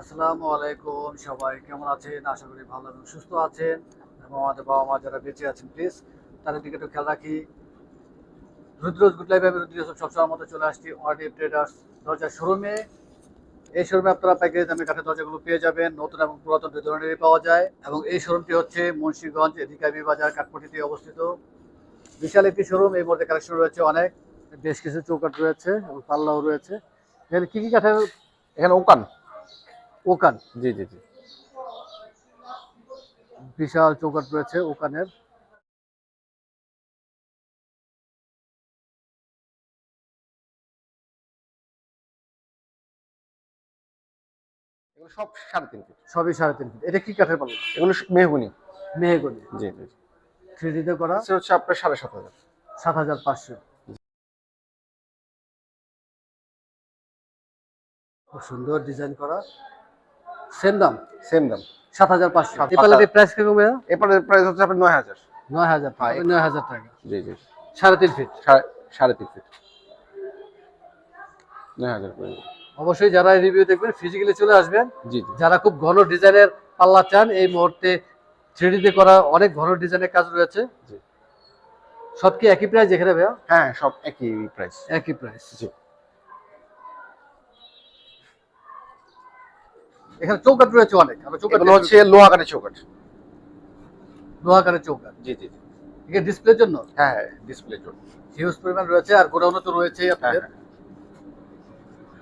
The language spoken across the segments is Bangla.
আসসালামু আলাইকুম সবাই, কেমন আছেন? আশা করি ভালো এবং সুস্থ আছেন। এবং আমাদের বাবা মা যারা বেঁচে আছেন প্লিজ তাদের দিকে একটু খেয়াল রাখি। রুদ্রজ গুড লাইফ রুদ্র সবসময় মতো চলে আসছি অর্ডি ট্রেডার্স দরজার শোরুমে এই শোরুমে আপনারা প্যাকেজ দামে কাঠের দরজাগুলো পেয়ে যাবেন, নতুন এবং পুরাতন দুই ধরনেরই পাওয়া যায়। এবং এই শোরুমটি হচ্ছে মুন্সিগঞ্জ এদিকাবি বাজার কাঠপটিতে অবস্থিত। বিশাল একটি শোরুম এই মধ্যে কালেকশন রয়েছে অনেক, বেশ কিছু চৌকাট রয়েছে এবং পাল্লাও রয়েছে। এখানে কি কি কাঠের, এখানে ওকান। ওকান। জি জি জি। বিশাল চৌকাট রয়েছে ওকানের। সব সাড়ে তিন ফিট। সবই সাড়ে তিন ফিট। এটা কি কাঠের পাল্লা এগুলো মেহগুনি। মেহেগনি। জি জি থ্রি ডিতে করা। সে হচ্ছে আপনার সাড়ে সাত হাজার। সাত হাজার পাঁচশো। খুব সুন্দর ডিজাইন করা। সেম দাম? সেম দাম। সাত হাজার পাঁচশো। এই পাল্লাটির প্রাইস কীরকম এরপরে প্রাইস হচ্ছে আপনার নয় হাজার। নয় হাজার হ্যাঁ। নয় হাজার টাকা। জি জি। সাড়ে তিন ফিট সাড়ে তিন ফিট নয় হাজার অবশ্যই যারা রিভিউ দেখবেন ফিজিক্যালি চলে আসবেন। জি জি। যারা খুব ঘন ডিজাইনের পাল্লা চান এই মুহূর্তে থ্রিডিতে করা অনেক ঘন ডিজাইনের কাজ রয়েছে। জি। সব কি একই প্রাইস এখানে ভাইয়া? হ্যাঁ সব একই প্রাইস একই প্রাইস জি। এখানে চৌকাট রয়েছে অনেক আমরা চৌকাট হচ্ছে লোহা কাঠের চৌকাঠ। লোহাকারের চৌকাট জি জি জি। এখানে ডিসপ্লের জন্য? হ্যাঁ হ্যাঁ ডিসপ্লের জন্য। হিউজ পরিমাণ রয়েছে আর গোডাউনও তো রয়েছেই হ্যাঁ আপনাদের। হ্যাঁ।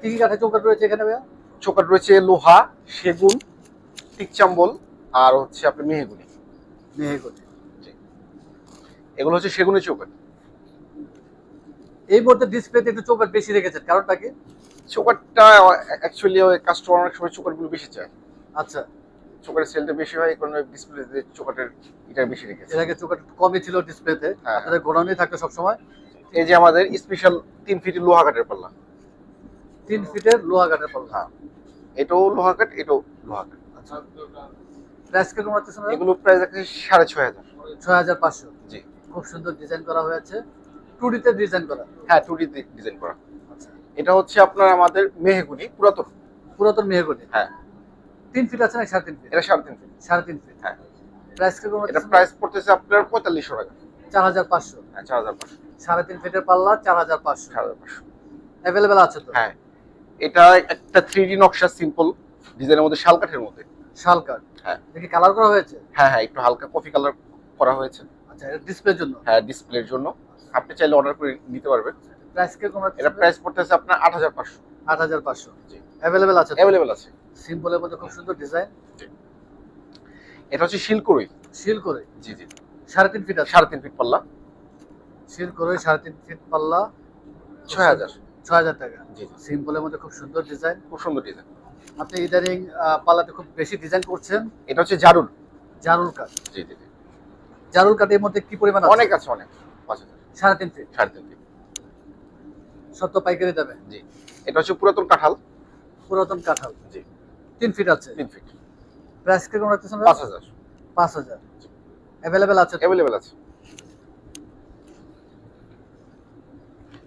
কি কি কাঠের চৌকাট রয়েছে এখানে ভাইয়া? চৌকাঠ রয়েছে লোহা সেগুন টিকচাম্বল আর হচ্ছে আপনার মেহগুনি। মেহেগনি। এগুলো হচ্ছে সেগুনের চৌকাঠ। এই মুহূর্তে ডিসপ্লেতে একটু চৌকাট বেশি রেখেছেন কারণটা কি? চৌকাঠটা অ্যাকচুয়ালি কাস্টমার অনেক সময় চৌকাঠগুলো বেশি চায়। আচ্ছা। চোখের সেলটা বেশি হয় কারণে ডিসপ্লেতে চোখের এটা বেশি রেখেছে। এর আগে চৌকাট কমই ছিল ডিসপ্লেতে হ্যাঁ। আপনাদের গোডাউনেই থাকতো সবসময়। এই যে আমাদের স্পেশাল তিন ফিট লোহা কাঠের পাল্লা। তিন ফিটের লোহা কাঠের পাল্লা। হ্যাঁ। এটাও লোহা কাঠ এটাও লোহা কাঠ। আচ্ছা। প্রাইস কীরকম রাখতেছেন এগুলো প্রাইস আছে সাড়ে ছয় হাজার। ছয় হাজার পাঁচশো। জি। খুব সুন্দর ডিজাইন করা হয়েছে। টু ডিতে ডিজাইন করা। হ্যাঁ টু ডি ডিজাইন করা। এটা হচ্ছে আপনার আমাদের মেহগুনি পুরাতন। পুরাতন মেহগনি? হ্যাঁ। তিন ফিট আছে না সাড়ে তিন ফিট? এটা সাড়ে তিন ফিট। সাড়ে তিন ফিট। হ্যাঁ। প্রাইস কীরকম এটা প্রাইস পড়তেছে আপনার পঁয়তাল্লিশশো টাকা। চার হাজার পাঁচশো। হ্যাঁ চার হাজার পাঁচশো। সাড়ে তিন ফিটের পাল্লা চার হাজার পাঁচশো। চার হাজার পাঁচশো। অ্যাভেলেবেল আছে তো? হ্যাঁ। এটা একটা থ্রি ডি নকশা সিম্পল ডিজাইনের মধ্যে শাল কাঠের মধ্যে। শাল কাঠ? হ্যাঁ। দেখি কালার করা হয়েছে? হ্যাঁ হ্যাঁ একটু হালকা কফি কালার করা হয়েছে। আচ্ছা এটা ডিসপ্লের জন্য? হ্যাঁ ডিসপ্লের জন্য। আপনি চাইলে অর্ডার করে নিতে পারবেন। প্রাইস কীরকম এটা প্রাইস পড়তেছে আপনার আট হাজার পাঁচশো। আট হাজার পাঁচশো। জি। অ্যাভেলেবেল আছে অ্যাভেলেবেল আছে। সিম্পলের মধ্যে খুব সুন্দর ডিজাইন এটা হচ্ছে শিলকুড়ি। শিল করে জি জি। সাড়ে তিন ফিট আছে? সাড়ে তিন ফিট পাল্লা। শিল করে সাড়ে তিন ফিট পাল্লা। ছয় হাজার। ছয় হাজার টাকা। জি সিম্পলের মধ্যে খুব সুন্দর ডিজাইন খুব সুন্দর ডিজাইন আপনি আহ, পাল্লাতে খুব বেশি ডিজাইন করছেন। এটা হচ্ছে জারুল। জারুল কাঠ। জি জি জারুল কাঠের মধ্যে কি পরিমাণ আছে? অনেক আছে অনেক। পাঁচ হাজার। সাড়ে তিন ফিট সাড়ে তিন ফিট সত্য পাইকারি দেবে জি। এটা হচ্ছে পুরাতন কাঁঠাল। পুরাতন কাঁঠাল। জি। তিন ফিট আছে। তিন ফিট প্রাইস কীরকম রাখতেছেন পাঁচ হাজার। পাঁচ হাজার। অ্যাভেলেবেল আছে? অ্যাভেলেবেল আছে।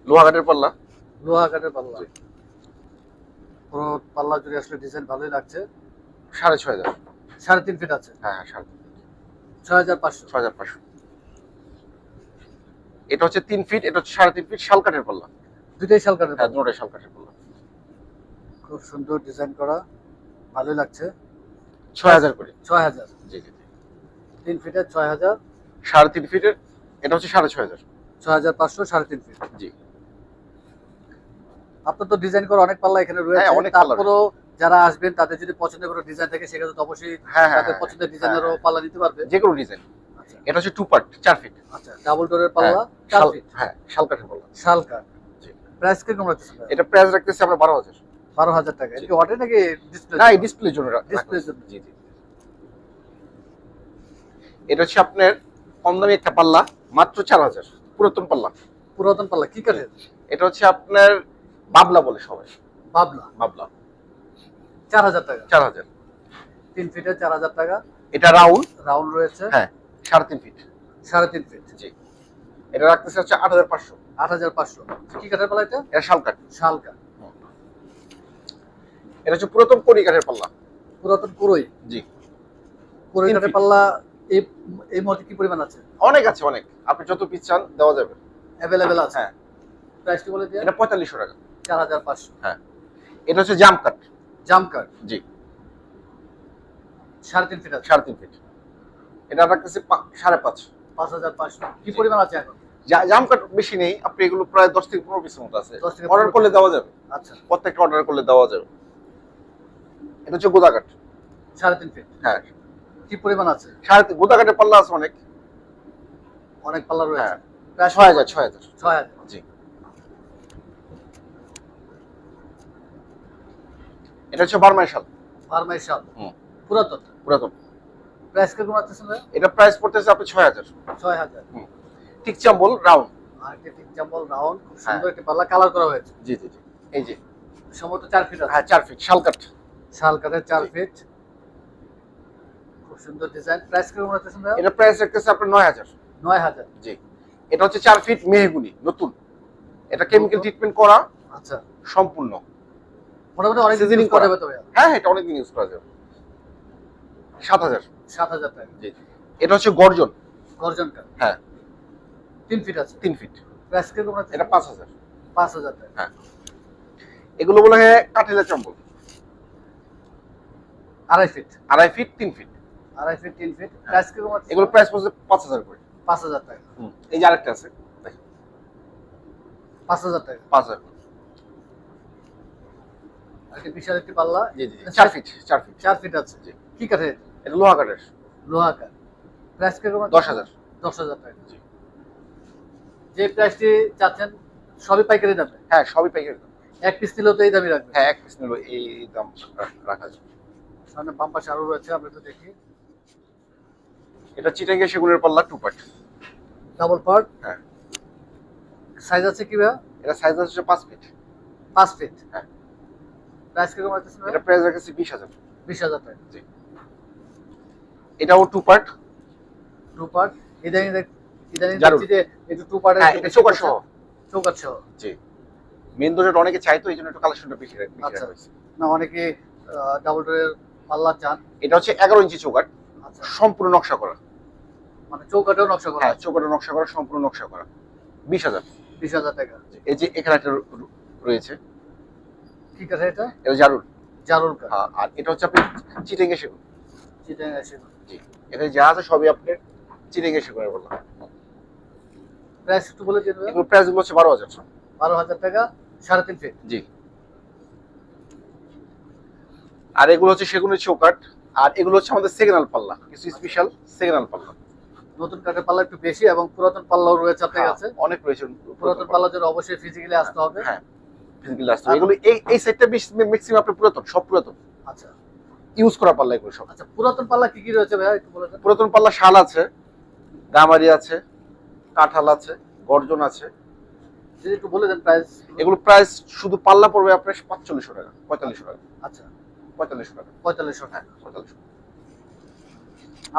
লোহা কাঠের পাল্লা। লোহা কাঠের পাল্লা পুরো পাল্লা জুড়ে আসলে ডিজাইন ভালোই লাগছে। সাড়ে ছয় হাজার। সাড়ে তিন ফিট আছে। হ্যাঁ হ্যাঁ সাড়ে তিন ছয় হাজার পাঁচশো। ছয় হাজার পাঁচশো। এটা হচ্ছে তিন ফিট এটা হচ্ছে সাড়ে তিন ফিট শাল কাঠের পাল্লা। দুইটাই শাল কাঠের হ্যাঁ। দুটোটাই শাল কাঠের পাল্লা। খুব সুন্দর ডিজাইন করা ভালোই লাগছে। ছয় হাজার করে। ছয় হাজার। জি জি তিন ফিটের ছয় হাজার। সাড়ে তিন ফিটের এটা হচ্ছে সাড়ে ছয় হাজার। ছয় হাজার পাঁচশো সাড়ে তিন ফিট। জি। আপনার তো ডিজাইন করা অনেক পাল্লা এখানে রয়েছে। হ্যাঁ, অনেক তারপরেও যারা আসবেন তাদের যদি পছন্দের কোনো ডিজাইন থাকে সেক্ষেত্রে তো অবশ্যই হ্যাঁ হ্যাঁ তাদের পছন্দের ডিজাইনেরও। পাল্লা নিতে পারবে। যে কোনো ডিজাইন আচ্ছা। এটা হচ্ছে টু পার্ট চার ফিট আচ্ছা ডাবল ডোরের পাল্লা চার ফিট হ্যাঁ শাল কাঠের পাল্লা। শাল প্রাইস কীরকম রাখতেছেন এটা প্রাইস রাখতেছে আমরা বারো হাজার। বারো হাজার টাকা। এটা কি নাকি ডিসপ্লে না এই ডিসপ্লের জন্য রাখা জন্য। জি জি। এটা হচ্ছে আপনার কম দামি একটা পাল্লা মাত্র চার হাজার। পুরাতন পাল্লা। পুরাতন পাল্লা কি কাঠের? এটা হচ্ছে আপনার বাবলা বলে সবাই। বাবলা? বাবলা। চার হাজার টাকা। চার হাজার। তিন ফিটের চার হাজার টাকা। এটা রাউন্ড? রাউন্ড রয়েছে। হ্যাঁ সাড়ে তিন ফিট। সাড়ে তিন ফিট। জি। এটা রাখতেছে হচ্ছে আট হাজার পাঁচশো। আট হাজার পাঁচশো। কি কাঠের পাল্লা এটা? এটা শাল কাঠ। শাল কাঠ। এটা হচ্ছে পুরাতন কড়ি কাঠের পাল্লা। পুরাতন কুরই জি। কুরই কাঠের পাল্লা এই এই মুহূর্তে কি পরিমাণ আছে? অনেক আছে অনেক। আপনি যত পিস চান দেওয়া যাবে। অ্যাভেলেবেল আছে? হ্যাঁ। প্রাইসটি বলে এটা? পঁয়তাল্লিশশো টাকা। চার হাজার পাঁচশো। হ্যাঁ। এটা হচ্ছে জাম কাঠ। জাম জি। সাড়ে তিন ফিট সাড়ে তিন ফিট এটা রাখতেছি সাড়ে পাঁচ। পাঁচ হাজার পাঁচশো। কি পরিমাণ আছে এখন? জাম কাঠ বেশি নেই আপনি এগুলো প্রায় দশ থেকে পনেরো পিসের মতো আছে। 10 থেকে অর্ডার করলে দেওয়া যাবে। আচ্ছা। প্রত্যেকটা অর্ডার করলে দেওয়া যাবে। এটা হচ্ছে গোদা কাঠ। সাড়ে তিন ফিট হ্যাঁ। কি পরিমাণ আছে? সাড়ে তিন গোদা কাঠের পাল্লা আছে অনেক। অনেক পাল্লা রয়েছে। হ্যাঁ। প্রায় ছয় হাজার ছয় হাজার। ছয় হাজার। জি। এটা হচ্ছে বারমাই শাল। বারমাই শাল। পুরাতন? পুরাতন। প্রাইস কীরকম আছে এটা প্রাইস পড়তেছে আপনি ছয় হাজার। ছয় হাজার। চাম্বল রাউন্ড আর একটি জাম্বল রাউন্ড খুব হ্যাঁ। সুন্দর একটি পাল্লা কালার করা হয়েছে। জি জি জি। এই যে। সম্ভবত চার ফিট হ্যাঁ চার ফিট শাল কাঠ শাল কাঠের চার ফিট খুব সুন্দর ডিজাইন প্রাইস কীরকম আছে ভাই এটা প্রাইস রাখতেছে আপনার নয় হাজার। নয় হাজার। জি। এটা হচ্ছে চার ফিট মেহগুনি নতুন। এটা কেমিক্যাল ট্রিটমেন্ট করা। আচ্ছা। সম্পূর্ণ। মোটামুটি অনেক দিন করা। যাবে তবে। হ্যাঁ হ্যাঁ এটা অনেকদিন ইউজ করা যাবে। সাত হাজার। সাত হাজার টাকা। জি। এটা হচ্ছে গর্জন। গর্জন কাঠ হ্যাঁ। তিন ফিট আছে। তিন ফিট প্রাইস কীরকম আছে এটা পাঁচ হাজার। পাঁচ হাজার টাকা। হ্যাঁ। এগুলো বলে কাঠিলা চম্বল। আড়াই ফিট আড়াই ফিট তিন ফিট আড়াই ফিট তিন ফিট প্রাইস কীরকম আছে এগুলো প্রাইস পড়ছে পাঁচ হাজার করে। পাঁচ হাজার টাকা। এই যে আরেকটা আছে পাঁচ হাজার টাকা। পাঁচ হাজার বিশাল একটি পাল্লা। জি জি জি, চার ফিট চার ফিট চার ফিট আছে। জি। কি কাঠের? এটা লোহা কাঠের। লোহা কাঠ। প্রাইস কীরকম? দশ হাজার। দশ হাজার টাকা। জি। যে প্রাইসটি চাচ্ছেন সবই পাইকারি দাম? হ্যাঁ সবই পাইকারি দাম। এক পিস নিলেও তো এই দামই রাখবে হ্যাঁ এক পিস নিল এই দাম রাখা যায়। সামনে বাম পাশে আরও রয়েছে আমরা একটু দেখি। এটা চিটাঙ্গে সেগুনের পাল্লা টু পার্ট ডাবল পার্ট হ্যাঁ। সাইজ আছে কি ভাইয়া? এটা সাইজ হচ্ছে পাঁচ ফিট পাঁচ ফিট হ্যাঁ। প্রাইস কীরকম আছে এটা প্রাইস রেখেছি বিশ হাজার। বিশ হাজার টাকা। এটাও টু পার্ট টু পার্ট ইদানিং দেখ- ইদানিং। দেখছি যে একটু টু পার্টের হ্যাঁ সহ। সহ। জি। মেন অনেকে চাইতো এই জন্য একটু কালেকশনটা বেশি আচ্ছা। না অনেকে ডাবল ডোরের পাল্লা চান। এটা হচ্ছে এগারো ইঞ্চি চৌকাট আচ্ছা। সম্পূর্ণ নকশা করা। মানে চৌকাটেও নকশা করা। হ্যাঁ চৌকাটে নকশা করা সম্পূর্ণ নকশা করা। বিশ হাজার। বিশ হাজার টাকা। এই যে এখানে একটা রয়েছে। কি কাঠে এটা? এটা জারুল। জারুল কাঠ। হ্যাঁ, আর এটা হচ্ছে আপনি চিটেঙ্গে সেগুন। চিটাং আছে জি এখানে যা আছে সবই আপনি চিটেঙ্গে সেগুনের বললাম প্রাইস একটু বলে দিন প্রাইসগুলো হচ্ছে বারো হাজার বারো হাজার টাকা সাড়ে তিন ফিট জি। আর এগুলো হচ্ছে সেগুনের চৌকাট আর এগুলো হচ্ছে আমাদের সেকেন্ডাল পাল্লা। কিছু স্পেশাল সেকেন্ডাল পাল্লা। নতুন কাঠের পাল্লা একটু বেশি এবং পুরাতন পাল্লাও রয়েছে আপনার হ্যাঁ, কাছে। অনেক রয়েছে পুরাতন পাল্লার জন্য অবশ্যই ফিজিক্যালি আসতে হবে। হ্যাঁ ফিজিক্যালি আসতে হবে। এগুলো এই এই সেটটা ম্যাক্সিমাম আপনার পুরাতন সব পুরাতন। আচ্ছা। ইউজ করা পাল্লা এগুলো সব। আচ্ছা পুরাতন পাল্লা কি কি রয়েছে ভাইয়া একটু বলে পুরাতন পাল্লা শাল আছে গামারি আছে কাঁঠাল আছে গর্জন আছে। যদি একটু বলে দেন প্রাইস এগুলো প্রাইস শুধু পাল্লা পড়বে আপনার পাঁচচল্লিশশো টাকা পঁয়তাল্লিশশো টাকা। আচ্ছা। পঁয়তাল্লিশশো টাকা। পঁয়তাল্লিশশো টাকা। পঁয়তাল্লিশশো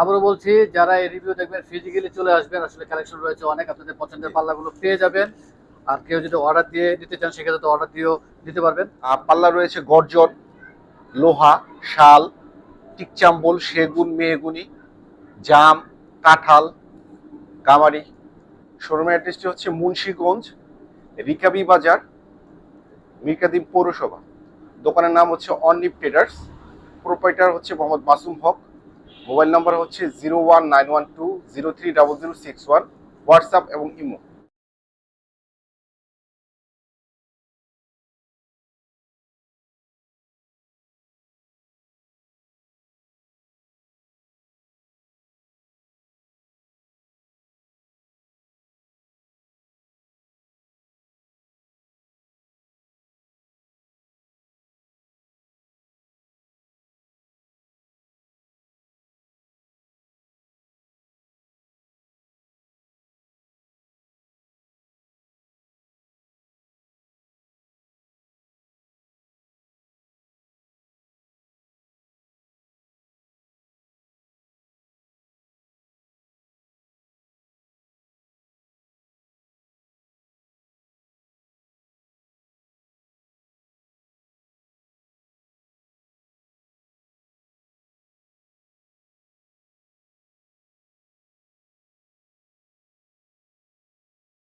আবারও বলছি যারা এই রিভিউ দেখবেন ফিজিক্যালি চলে আসবেন আসলে কালেকশন রয়েছে অনেক আপনাদের পছন্দের পাল্লাগুলো পেয়ে যাবেন। আর কেউ যদি অর্ডার দিয়ে দিতে চান সেক্ষেত্রে তো অর্ডার দিয়েও দিতে পারবেন। আর পাল্লা রয়েছে গর্জন লোহা শাল টিকচাম্বল সেগুন মেহগুনি জাম কাঁঠাল গামারি শোরুমের অ্যাড্রেসটি হচ্ছে মুন্সীগঞ্জ, রিকাবি বাজার, মিরকাদিম পৌরসভা। দোকানের নাম হচ্ছে অনলিপ ট্রেডার্স। প্রোপাইটার হচ্ছে মোহাম্মদ মাসুম হক। মোবাইল নাম্বার হচ্ছে zero one nine one two zero three double zero six one. WhatsApp এবং ইমো।